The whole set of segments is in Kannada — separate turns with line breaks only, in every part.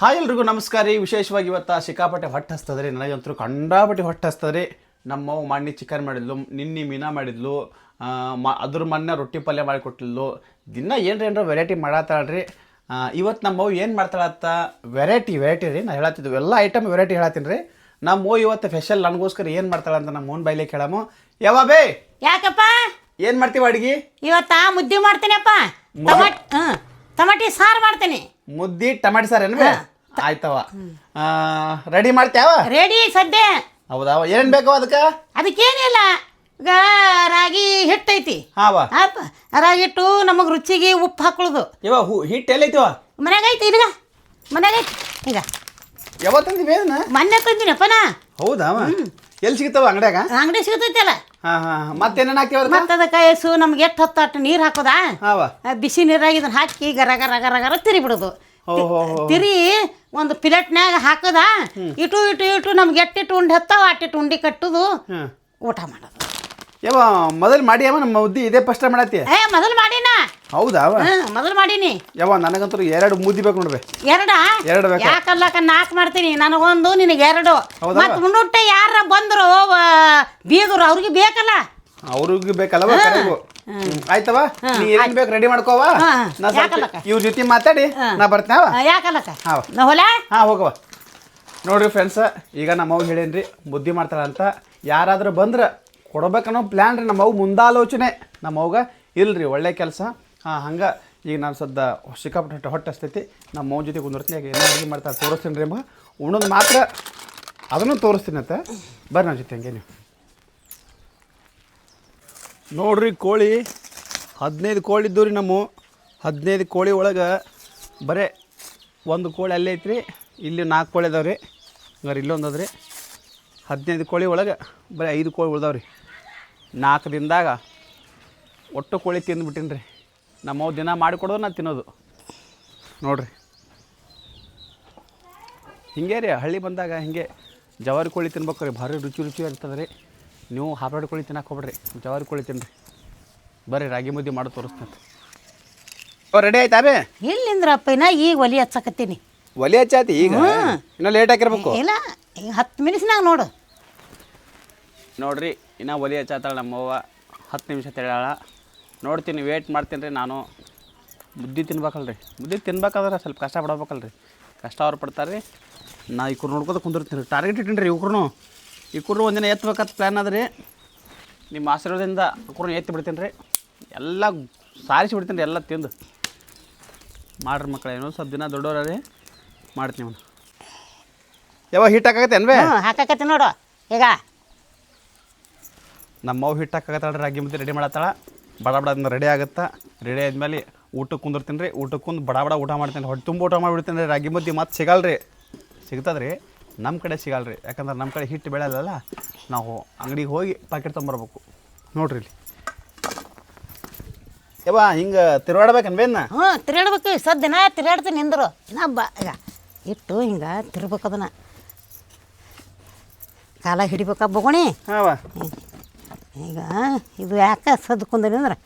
ಹಾಯ್ ಎಲ್ರಿಗೂ ನಮಸ್ಕಾರ. ರೀ ವಿಶೇಷವಾಗಿ ಇವತ್ತು ಸಿಕ್ಕಾಪಟ್ಟೆ ಹೊಟ್ಟೆ ಹಸ್ತದ್ರಿ ನನಗಂತೂ ಕಂಡಾಪಟ್ಟೆ ಹೊಟ್ಟೆ ಹಸ್ತದ್ರಿ ನಮ್ಮವ್ವ ಮಣ್ಣಿ ಚಿಕನ್ ಮಾಡಿದ್ಲು ನಿನ್ನೆ ಮೀನಾ ಮಾಡಿದ್ಲು ಮ ಅದ್ರ ಮೊನ್ನೆ ರೊಟ್ಟಿ ಪಲ್ಯ ಮಾಡಿಕೊಟ್ಟಿದ್ಲು ದಿನ ಏನ್ರ ಏನರ ವೆರೈಟಿ ಮಾಡತ್ತಾಳ್ರಿ ಇವತ್ತು ನಮ್ಮವ್ವ ಏನು ಮಾಡ್ತಾಳತ್ತ ವೆರೈಟಿ ವೆರೈಟಿ ರೀ ನಾನು ಹೇಳತ್ತಿದ್ದು. ಎಲ್ಲ ಐಟಮ್ ವೆರೈಟಿ ಹೇಳತ್ತೀನಿ ರೀ ನಮ್ಮವ್ವ ಇವತ್ತು ಸ್ಪೆಷಲ್ ನನಗೋಸ್ಕರ ಏನು ಮಾಡ್ತಾಳಂತ ನಮ್ಮ ಮೋನ್ ಬೈಲೆ ಕೇಳಾಮು. ಯಾವ ಬೇ!
ಯಾಕಪ್ಪ?
ಏನು ಮಾಡ್ತೀವಿ ಅಡ್ಗಿ?
ಇವತ್ತ ಮುದ್ದೆ ಮಾಡ್ತೀನಪ್ಪ. ಟಮಾಟಿ ಸಾರು ಮಾಡ್ತೀನಿ.
ಮುದ್ದಿ ಟಮಾಟಿ ಸಾರು ಏನು ಆಯ್ತವ. ರೆಡಿ ಮಾಡ್ತ್ಯಾವ?
ರೆಡಿ ಸದ್ಯ.
ಹೌದಾ? ಏನ್ ಬೇಕು ಅದಕ್ಕೆ?
ಅದಕ್ಕೇನಿಲ್ಲ. ಈಗ ರಾಗಿ ಹಿಟ್ಟೈತಿ.
ಹಾವ
ಅಪ್ಪ ರಾಗಿ ಹಿಟ್ಟು ನಮಗೆ ರುಚಿಗೆ ಉಪ್ಪು ಹಾಕೊಳ್ಳೋದು
ಇವ ಹೂ ಹಿಟ್ಟು ಎಲ್ಲೈತಿವ?
ಮನ್ಯಾಗ ಐತಿ ಈಗ ಮನ್ಯಾಗ ಐತಿ ಈಗ
ಯಾವತ್ತಂದಿ ಬೇದನ
ಮೊನ್ನೆ ತಂದಿನಪ್ಪ ನಾ
ಹೌದಾ? ಎಲ್ಲಿ ಸಿಗ್ತಾವ ಅಂಗಡ್ಯಾಗ?
ಅಂಗಡಿ ಸಿಗ್ತೈತಲ್ಲ
ಹಾ ಹಾ ಮತ್ತೇನೇನು ಹಾಕ್ತೀವ ಅದಕ್ಕೆ?
ಮತ್ತೆ ಅದಕ್ಕೆ ಎಸು ನಮ್ಗೆ ಎಷ್ಟು ಹೊತ್ತು ಅಷ್ಟು ನೀರು ಹಾಕೋದಾ?
ಹಾವ
ಆ ಬಿಸಿ ನೀರಾಗ ಇದನ್ನ ಹಾಕಿ ಗರ ಗರ ಗರ ಗರ ತಿರಿ ಬಿಡೋದು.
ಹೋ ಹೋ ಹೋ
ತಿರಿ ಒಂದು ಪ್ಲೇಟ್ನ್ಯಾಗ ಹಾಕದ? ಇಟು ಇಟು ಇಟು ನಮ್ಗೆ ಎಟ್ಟಿಟ್ಟು ಉಂಡೆ ಹತ್ತಾವ ಅಟ್ಟಿಟ್ಟು ಉಂಡಿ ಕಟ್ಟುದು. ಊಟ ಮಾಡೋದು.
ಯಾವ ಮೊದಲು ಮಾಡಿ ಯಾವ ನಮ್ಮ ಮುದ್ದಿ ಇದೇ ಫಸ್ಟ್ ಮಾಡತ್ತಿ?
ಏ ಮೊದಲು ಮಾಡಿನ.
ಹೌದಾ ಅವ?
ಹ್ಮ್ ಮೊದಲು ಮಾಡೀನಿ.
ಯಾವ ನನಗಂತೂ ಎರಡು ಮುದ್ದಿ ಬೇಕು ನೋಡ್ಬೆ.
ಎರಡಾ?
ಎರಡು ಬೇಕಾ?
ಯಾಕಲ್ಲಕ ನಾಲ್ಕು ಮಾಡ್ತೀನಿ? ನನಗೊಂದು ನಿನಗೆ ಎರಡು.
ಹೌದಾ?
ಮತ್ತೆ ಮುನ್ನುಟ್ಟೆ ಯಾರ ಬಂದ್ರು ಆ, ಬೀಗರು ಅವ್ರಿಗೆ ಬೇಕಲ್ಲ?
ಅವ್ರಿಗೆ ಬೇಕಲ್ಲವ ಕರೆಗೂ? ಆಯ್ತವ? ನೀ ಏನ್ ಬೇಕು ರೆಡಿ ಮಾಡ್ಕೋವ?
ಹಾ,
ನಾ ಸ್ವಲ್ಪ
ಯಾಕಲ್ಲಕ್ಕ?
ಇವ್ರ ಜೊತೆ ಮಾತಾಡಿ
ಹಾ.
ನಾ ಬರ್ತೀನಿ
ಆ, ಯಾಕಲ್ಲಕ
ಹಾವ.
ನಾ ಹೊಲ?
ಹಾಂ ಹೋಗವ ನೋಡ್ರಿ ಫ್ರೆಂಡ್ಸ್ ಈಗ ನಮ್ಮ ಅವ್ವ ಹೇಳೇನ್ರಿ ಬುದ್ಧಿ ಮಾಡ್ತಾಳಂತ ಯಾರಾದ್ರೂ ಬಂದ್ರೆ ಕೊಡ್ಬೇಕನ್ನೋ ಪ್ಲ್ಯಾನ್ ರೀ ನಮ್ಮ ಅವ್ವ. ಮುಂದಾಲೋಚನೆ. ನಮ್ಮ ಅವ್ಗ ಇಲ್ರಿ ಒಳ್ಳೆ ಕೆಲಸ. ಹಾಂ ಹಂಗೆ ಈಗ ನಾನು ಸದ್ದ ಸಿಕ್ಕಾಪಟ್ಟೆ ಹೊಟ್ಟೆ ಹಸ್ತೈತಿ. ನಮ್ಮ ಮೋನ್ ಜೊತೆ ಕುಂದಿರ್ತೀನಿ ಈಗ ಏನೋ ಅಡುಗೆ ಮಾಡ್ತಾರೆ ತೋರಿಸ್ತೀನಿ ರೀ ಅಮ್ಮ. ಉಣ್ಣೋದು ಮಾತ್ರ, ಅದನ್ನು ತೋರಿಸ್ತೀನಿ ಅಂತ. ಬರ್ರಿ ನನ್ನ ಜೊತೆ ಹಂಗೆ ನೀವು. ನೋಡ್ರಿ ಕೋಳಿ, ಹದಿನೈದು ಕೋಳಿ ಇದ್ದು ರೀ ನಮ್ಮ. ಹದಿನೈದು ಕೋಳಿ ಒಳಗೆ ಬರೇ ಒಂದು ಕೋಳಿ ಅಲ್ಲೇ ಐತ್ರಿ. ಇಲ್ಲಿ ನಾಲ್ಕು ಕೋಳಿ ಅದಾವೆ ರೀ ಹಂಗಾರೆ ಇಲ್ಲೊಂದು ಅದ್ರಿ ಹದಿನೈದು ಕೋಳಿ ಒಳಗೆ ಬರೀ ಐದು ಕೋಳಿ ಉಳ್ದಾವ್ರಿ. ನಾಲ್ಕು ದಿನದಾಗ ಒಟ್ಟು ಕೋಳಿ ತಿಂದುಬಿಟ್ಟಿನಿ ರೀ ನಮ್ಮವು ದಿನ ಮಾಡಿಕೊಡೋದು ನಾನು ತಿನ್ನೋದು. ನೋಡ್ರಿ. ಹಿಂಗೆ ರೀ ಹಳ್ಳಿ ಬಂದಾಗ ಹಿಂಗೆ ಜವಾರಿ ಕೋಳಿ ತಿನ್ಬೇಕು ರೀ ಭಾರಿ ರುಚಿ ರುಚಿ ಇರ್ತದೆ ರೀ ನೀವು ಹಾರ್ಬಾರ್ಡ್ ಕೋಳಿ ತಿನ್ನಕ್ಕೆ ಹೋಗ್ಬೇಡ್ರಿ ಜವಾರಿ ಕೋಳಿ ತಿನ್ರಿ. ಬರ್ರಿ ರಾಗಿ ಮುದ್ದೆ ಮಾಡಿ ತೋರಿಸ್ತಂತೆ ರೆಡಿ ಆಯ್ತಾ ಬೇ?
ಇಲ್ಲಿಂದ್ರಪ್ಪ ಇನ್ನ ಈಗ ಒಲಿ ಹಚ್ಚಕತ್ತೀನಿ.
ಒಲೆ ಹಚ್ಚಾತಿ ಈಗ? ಇನ್ನೂ ಲೇಟ್ ಆಗಿರ್ಬೇಕು
ಇಲ್ಲ ಈಗ ಹತ್ತು ಮಿನಿಟ್ಸ್ನಾಗ ನೋಡು.
ನೋಡ್ರಿ ಇನ್ನು ಒಲೆ ಹಚ್ಚಾತಾಳ ನಮ್ಮವ್ವ ಹತ್ತು ನಿಮಿಷ ತೆಳಾಳ ನೋಡ್ತೀನಿ ವೇಟ್ ಮಾಡ್ತೀನಿ ರೀ ನಾನು. ಮುದ್ದೆ ತಿನ್ಬೇಕಲ್ರಿ. ಮುದ್ದೆ ತಿನ್ಬೇಕಾದ್ರೆ ಸ್ವಲ್ಪ ಕಷ್ಟ ಪಡ್ಬೇಕಲ್ರಿ. ಕಷ್ಟ ಅವ್ರು ಪಡ್ತಾರೆ ರೀ. ನಾ ಇವ್ರು ನೋಡ್ಕೋತ ಕುಂದಿರ್ತೀನಿ ರೀ. ಟಾರ್ಗೆಟ್ ಇಟ್ಟಿನಿ ರೀ ಇವ್ರು ಇವ್ರು ಒಂದಿನ ಎತ್ತಬೇಕಂತ ಪ್ಲ್ಯಾನ್ ಅದ ರೀ. ನಿಮ್ಮ ಆಶೀರ್ವಾದದಿಂದ ಇವ್ರನ್ನ ಎತ್ತಿ ಬಿಡ್ತೀನಿ ರೀ. ಎಲ್ಲ ಸಾರಿಸಿ ಬಿಡ್ತೀನಿ ರೀ ಎಲ್ಲ ತಿಂದು. ಮಾಡ್ರಿ ಮಕ್ಕಳು ಏನೋ ಸ್ವಲ್ಪ ದಿನ ದೊಡ್ಡವ್ರ ರೀ. ಮಾಡ್ತೀನಿ ಅವನು. ಯಾವಾಗ ಹಿಟ್ ಹಾಕಾಗತ್ತೆ ಅನ್ವೇ?
ಹಾಕಾಕತ್ತೆ ನೋಡು. ಈಗ.
ನಮ್ಮ ಅವ್ವ ಹಿಟ್ಟು ಹಾಕಾಗತ್ತಾಳ ರಾಗಿ ಮುದ್ದೆ ರೆಡಿ ಮಾಡತ್ತಾಳ. ಬಡ ಬಡ ಅದನ್ನ ರೆಡಿ ಆಗುತ್ತಾ? ರೆಡಿ ಆದ್ಮೇಲೆ ಊಟಕ್ಕೆ ಕುಂದಿರ್ತೀನಿ ರೀ ಊಟಕ್ಕೆ ಕುಂದು ಬಡ ಬಡ ಊಟ ಮಾಡ್ತೀನಿ ಹೊಟ್ಟೆ ತುಂಬ ಊಟ ಮಾಡಿಬಿಡ್ತೀನಿ ರೀ. ರಾಗಿ ಮುದ್ದೆ ಮತ್ತು ಸಿಗಲ್ಲ ರೀ ಸಿಗ್ತದೆ ರೀ? ನಮ್ಮ ಕಡೆ ಸಿಗಲ್ಲ ರೀ ಯಾಕಂದ್ರೆ ನಮ್ಮ ಕಡೆ ಹಿಟ್ಟು ಬೆಳೆಯಲ್ಲ ನಾವು ಅಂಗಡಿಗೆ ಹೋಗಿ ಪ್ಯಾಕೆಟ್ ತೊಗೊಂಬರ್ಬೇಕು. ನೋಡ್ರಿ ಇಲ್ಲಿ. ಯವ್ವ ಹಿಂಗೆ ತಿರುಗಾಡ್ಬೇಕನ್ಬೇನ
ಹ್ಞೂ ತಿರುಗಾಡ್ಬೇಕು ಸದ್ ದಿನ ತಿರುಗಾಡ್ತೀನಿ ನಿಂದ್ರು. ನಾ ಬಾ ಈಗ ಇಟ್ಟು ಹಿಂಗೆ ತಿರ್ಬೇಕು ಅದನ್ನ. ಕಾಲ ಹಿಡಿಬೇಕ ಬಗೋಣಿ?
ಹಾವ
ಈಗ ಇದು ಯಾಕೆ ಸದ್ದು ಕುಂದ್ರಿ ಅಂದ್ರೆ?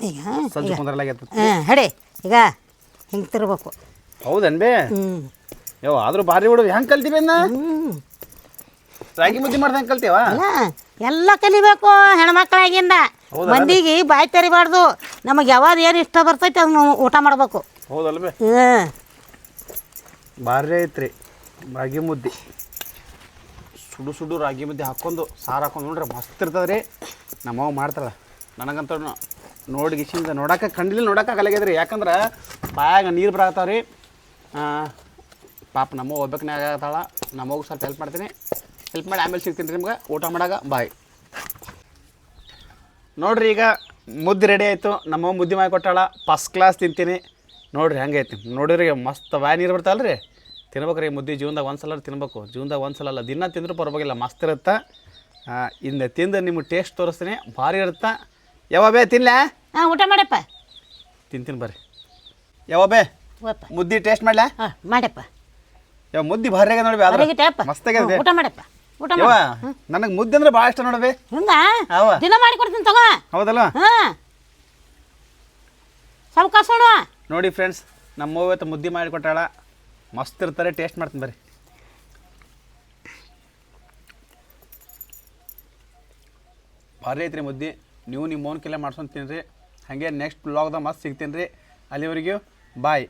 ಈಗ ಹಾಂ ಹಡಿ ಈಗ ಹಿಂಗೆ ತಿರ್ಬೇಕು
ಹೌದನ್ ಬೇ
ಹ್ಞೂ
ಆದರೂ ಆದ್ರೂ ಭಾರಿ ಬಿಡು ಹೆಂಗೆ ಕಲ್ತೀವಿ ಅನ್ನ
ಹ್ಞೂ
ರಾಗಿ ಮುದ್ದೆ ಮಾಡ್ದಂಗೆ ಕಲ್ತೀವ
ಅಲ್ಲ ಎಲ್ಲ ಕಲಿಬೇಕು ಹೆಣ್ಮಕ್ಳಾಗಿಂದ? ಮಂದಿಗೆ ಬಾಯಿ ತೆರಿಬಾರ್ದು. ನಮಗೆ ಯಾವಾಗ ಏನು ಇಷ್ಟ ಬರ್ತೈತೆ ಅದನ್ನ ಊಟ ಮಾಡಬೇಕು.
ಹೌದಲ್ವೇ?
ಹ್ಞೂ
ಭಾರಿ ಐತ್ರಿ ರಾಗಿ ಮುದ್ದೆ. ಸುಡು ಸುಡು ರಾಗಿ ಮುದ್ದೆ ಹಾಕ್ಕೊಂಡು ಸಾರು ಹಾಕೊಂಡು ನೋಡ್ರಿ, ಮಸ್ತ್ ಇರ್ತದೆ ರೀ ನಮ್ಮವ್ವ ಮಾಡ್ತಾಳೆ. ನನಗಂತ ನೋಡಿ ಗಿಶಿಂದ ನೋಡಕ್ಕೆ ಕಂಡಿಲ್ಲ ನೋಡಕ್ಕೆ ಆಗಲಾಗ್ಯದ್ರಿ ಯಾಕಂದ್ರೆ ಬಾಯಾಗ ನೀರು ಬರತ್ತಾವ ರೀ ಪಾಪ ನಮ್ಮ ಒಬ್ಬಕ್ಕನೇ ಆಗತ್ತಾಳ ನಮ್ಮವ್ಗೆ ಸ್ವಲ್ಪ ಹೆಲ್ಪ್ ಮಾಡ್ತೀನಿ. ಹೆಲ್ಪ್ ಮಾಡಿ ಆಮೇಲೆ ಸಿಗ್ತೀನಿ ರೀ ನಿಮ್ಗೆ. ಊಟ ಮಾಡಾಗ ಬಾಯ್ ನೋಡ್ರಿ ಈಗ ಮುದ್ದೆ ರೆಡಿ ಆಯಿತು. ನಮ್ಮವ್ವ ಮುದ್ದೆ ಮಾಡಿ ಕೊಟ್ಟಾಳ. ಫಸ್ಟ್ ಕ್ಲಾಸ್ ತಿಂತೀನಿ. ನೋಡ್ರಿ, ಹಂಗೈತಿ. ನೋಡಿರಿ ಮಸ್ತ್ ಬಾಯಿ ನೀರು ಬರ್ತಾವಲ್ಲ ರೀ ತಿನ್ಬೇಕು ರೀ ಮುದ್ದೆ ಜೀವನದಾಗ ಒಂದು ಸಲ ತಿನ್ಬೇಕು. ಜೀವನದಾಗ ಒಂದು ಸಲ ಅಲ್ಲ ದಿನ ತಿಂದರೂ ಪರವಾಗಿಲ್ಲ ಮಸ್ತ್ ಇರುತ್ತೆ? ಇನ್ನು ತಿಂದು ನಿಮ್ಗೆ ಟೇಸ್ಟ್ ತೋರಿಸ್ತೀನಿ ಭಾರಿ ಇರುತ್ತೆ? ಯಾವ ಬೇ ತಿನ್ಲಾ?
ಹಾಂ ಊಟ ಮಾಡಪ್ಪ.
ತಿಂತೀನಿ ಬರ್ರಿ. ಯಾವ ಬೇ
ಹೋಗಪ್ಪ.
ಮುದ್ದೆ ಟೇಸ್ಟ್ ಮಾಡ್ಲಾ?
ಹಾಂ ಮಾಡಪ್ಪ.
ಯಾವ ಮುದ್ದೆ ಭಾರಿ ಆಗ್ಯದ ನೋಡಿ
ಹೊರಗಿಟ್ಟಪ್ಪ
ಮಸ್ತ್ ಆಗ್ಯದ
ಊಟ ಮಾಡಪ್ಪ ಊಟ ಮಾಡ
ನನಗೆ ಮುದ್ದೆ ಅಂದ್ರೆ ಭಾಳ ಇಷ್ಟ ನೋಡಬೇ.
ಹಿಂಗ?
ಅವ.
ದಿನ ಮಾಡಿ ಕೊಡ್ತೀನಿ ತಗೋ.
ಹೌದಲ್ಲ?
ಹಾಂ. ಸಾವ್ಕಾಸ
ನೋಡಿ ಫ್ರೆಂಡ್ಸ್ ನಮ್ಮ ಮೂವತ್ತು ಇವತ್ತು ಮುದ್ದೆ ಮಾಡಿಕೊಟ್ಟಾಳ ಮಸ್ತ್ ಇರ್ತಾರೆ ಟೇಸ್ಟ್ ಮಾಡ್ತೀನಿ ಬರ್ರಿ. ಭಾರಿ ಐತ್ರಿ ಮುದ್ದೆ. ನೀವು ನಿಮ್ಮ ಓನ್ ಕಿಲೆ ಮಾಡ್ಸ್ಕೊಂಡು ತಿನ್ನಿರಿ ಹಾಗೆ ನೆಕ್ಸ್ಟ್ ಬ್ಲಾಗ್ದಾಗ ಮಸ್ತ್ ಸಿಗ್ತೀನಿ ರೀ. ಅಲ್ಲಿವರೆಗೂ ಬಾಯ್